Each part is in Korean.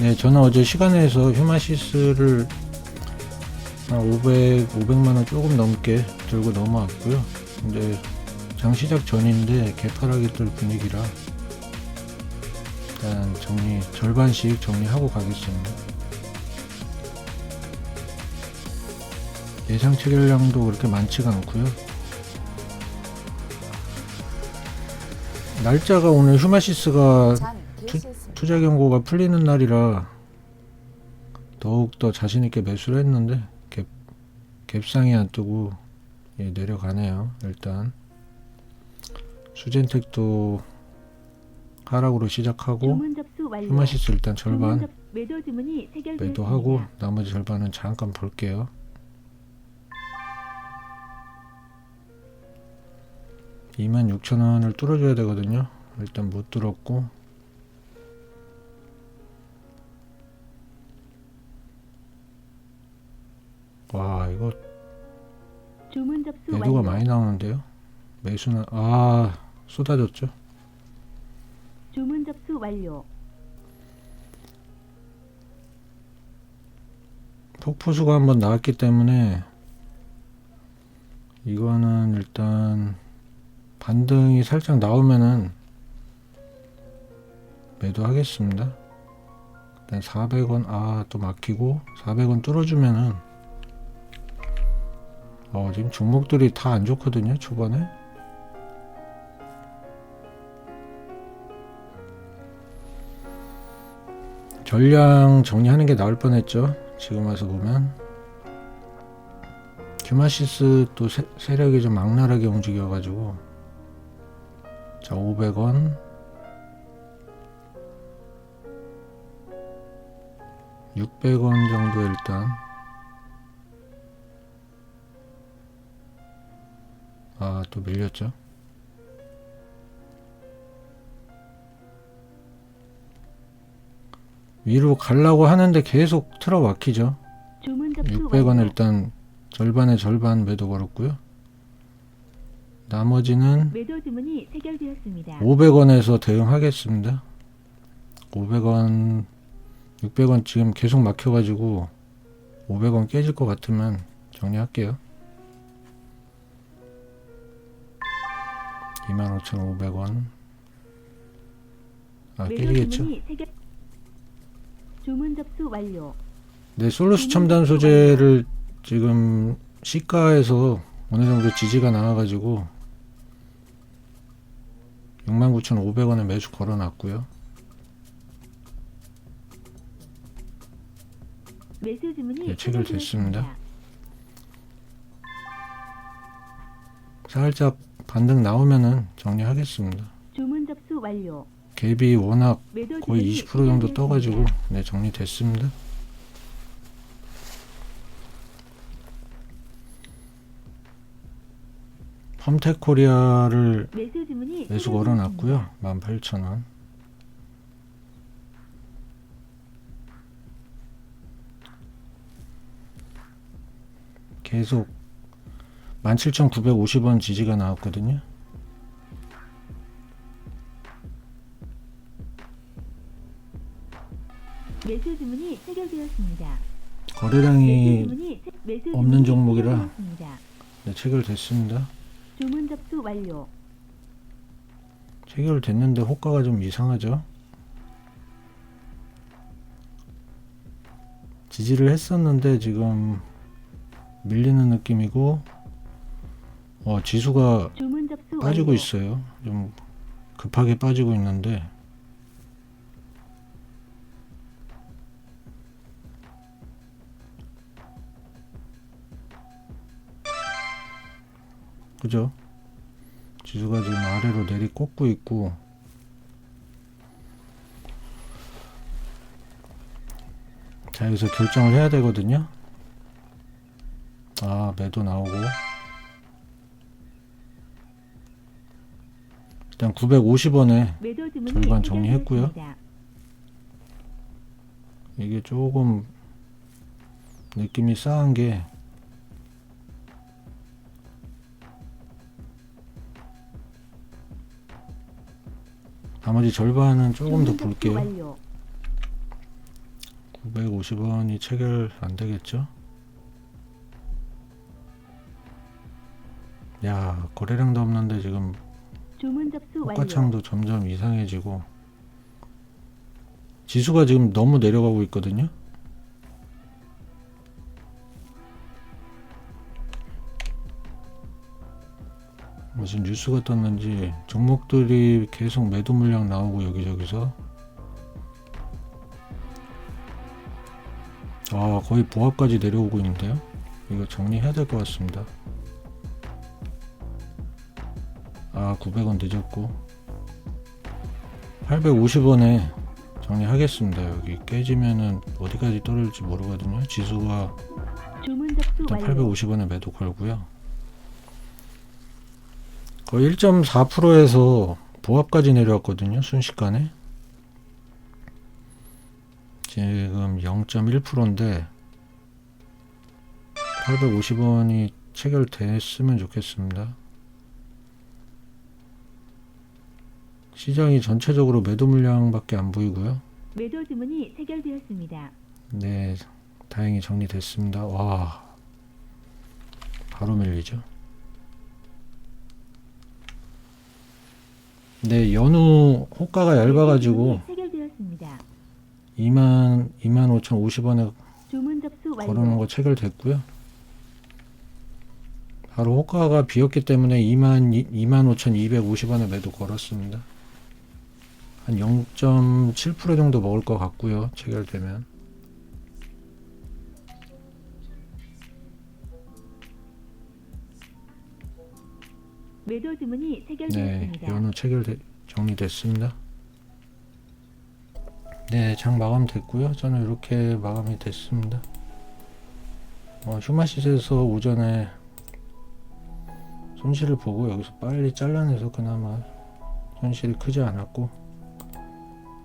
네, 저는 어제 시간에서 휴마시스를 한 500, 500만 원 조금 넘게 들고 넘어왔고요. 근데 장 시작 전인데 개파락이 뜰 분위기라 일단 정리 절반씩 정리하고 가겠습니다. 예상 체결량도 그렇게 많지가 않고요. 날짜가 오늘 휴마시스가 장 개시했습니다. 투자 경고가 풀리는 날이라 더욱더 자신있게 매수를 했는데 갭, 갭상이 안 뜨고 예, 내려가네요 일단 수젠텍도 하락으로 시작하고. 휴마시스 일단 절반 매도. 매도하고 나머지 절반은 잠깐 볼게요 26,000원을 뚫어줘야 되거든요 일단 못 뚫었고 와 이거 주문 접수 매도가 완료. 많이 나오는데요 매수는 아 쏟아졌죠 주문 접수 완료. 폭포수가 한번 나왔기 때문에 이거는 일단 반등이 살짝 나오면은 매도하겠습니다. 일단 400원 아 또 막히고 400원 뚫어주면은 어 지금 종목들이 다 안 좋거든요 초반에. 전량 정리하는 게 나을 뻔했죠. 지금 와서 보면. 큐마시스 또 세, 세력이 좀 악랄하게 움직여 가지고. 자 500원. 600원 정도 일단 아 또 밀렸죠 위로 가려고 하는데 계속 틀어 막히죠 주문 접수 600원 완료. 일단 절반의 절반 매도 걸었고요. 나머지는 매도 주문이 체결되었습니다. 500원에서 대응하겠습니다. 500원, 600원 지금 계속 막혀가지고 500원 깨질 것 같으면 정리할게요. 25,500원. 아, 접수 완료. 네, 솔루스 첨단 소재를 지금 시가에서 어느 정도 지지가 나와가지고 69,500원에 매수 걸어놨고요. 매수 주문이 예, 체결됐습니다. 살짝 반등 나오면은 정리하겠습니다. 주문 접수 완료. 갭이 워낙 거의 주문이 20% 정도. 떠가지고 네 정리됐습니다. 펌텍코리아를 매수. 걸어놨고요. 18,000원. 계속 17,950원 지지가 나왔거든요. 매수 주문이 체결되었습니다. 거래량이 없는 종목이라. 네, 체결됐습니다. 주문 접수 완료. 체결됐는데 호가가 좀 이상하죠. 지지를 했었는데 지금 밀리는 느낌이고 어, 지수가 빠지고 완료. 있어요. 좀 급하게 빠지고 있는데 그죠? 지수가 지금 아래로 내리 꽂고 있고 자 여기서 결정을 해야 되거든요. 아 매도 나오고 일단 950원에 매도 주문이 절반 정리했고요. 이게 조금 느낌이 싸한 게 나머지 절반은 조금 더 볼게요. 완료. 550원이 체결 안 되겠죠? 야, 거래량도 없는데 지금 주문 접수 완료. 호가창도 점점 이상해지고 지수가 지금 너무 내려가고 있거든요. 무슨 뉴스가 떴는지 종목들이 계속 매도 물량 나오고 여기저기서 아 거의 보합까지 내려오고 있는데요. 이거 정리해야 될 것 같습니다. 아 900원 늦었고 850원에 정리하겠습니다. 여기 깨지면은 어디까지 떨어질지 모르거든요. 지수가 일단 완료. 850원에 매도 걸고요. 거의 1.4%에서 보합까지 내려왔거든요. 순식간에. 지금 0.1%인데 850원이 체결됐으면 좋겠습니다. 시장이 전체적으로 매도 물량밖에 안 보이고요. 매도 주문이 체결되었습니다. 네, 다행히 정리됐습니다. 와, 바로 밀리죠. 네, 연우 호가가 얇아가지고 주문이 체결되었습니다. 2만 2만 5,050원에 주문 접수 완료. 걸어놓은 거 체결됐고요. 바로 호가가 비었기 때문에 2만 2만 5,250원에 매도 걸었습니다. 한 0.7% 정도 먹을 것 같고요. 체결되면. 매도 주문이 네, 체결되었습니다. 연우 체결 정리됐습니다. 네, 장 마감 됐고요. 저는 이렇게 마감이 됐습니다. 어, 휴마시스에서 오전에 손실을 보고 여기서 빨리 잘라내서 그나마 손실이 크지 않았고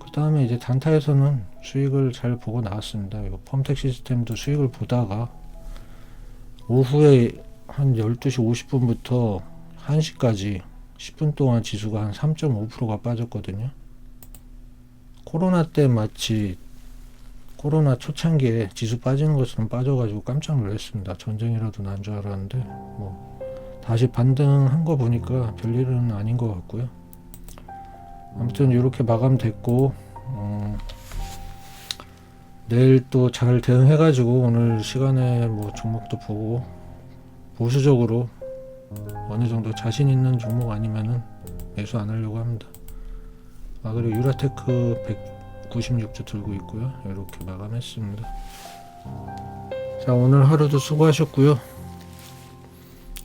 그 다음에 이제 단타에서는 수익을 잘 보고 나왔습니다. 이거 펌텍 시스템도 수익을 보다가 오후에 한 12시 50분부터 1시까지 10분 동안 지수가 한 3.5%가 빠졌거든요. 코로나 때 마치 코로나 초창기에 지수 빠지는 것처럼 빠져가지고 깜짝 놀랐습니다. 전쟁이라도 난 줄 알았는데 뭐 다시 반등한 거 보니까 별일은 아닌 것 같고요. 아무튼 이렇게 마감됐고 음, 내일 또 잘 대응해 가지고 오늘 시간에 뭐 종목도 보고 보수적으로 어느 정도 자신 있는 종목 아니면은 매수 안 하려고 합니다. 아 그리고 유라테크 196주 들고 있고요. 이렇게 마감했습니다. 자 오늘 하루도 수고하셨고요.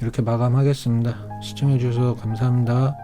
이렇게 마감하겠습니다. 시청해 주셔서 감사합니다.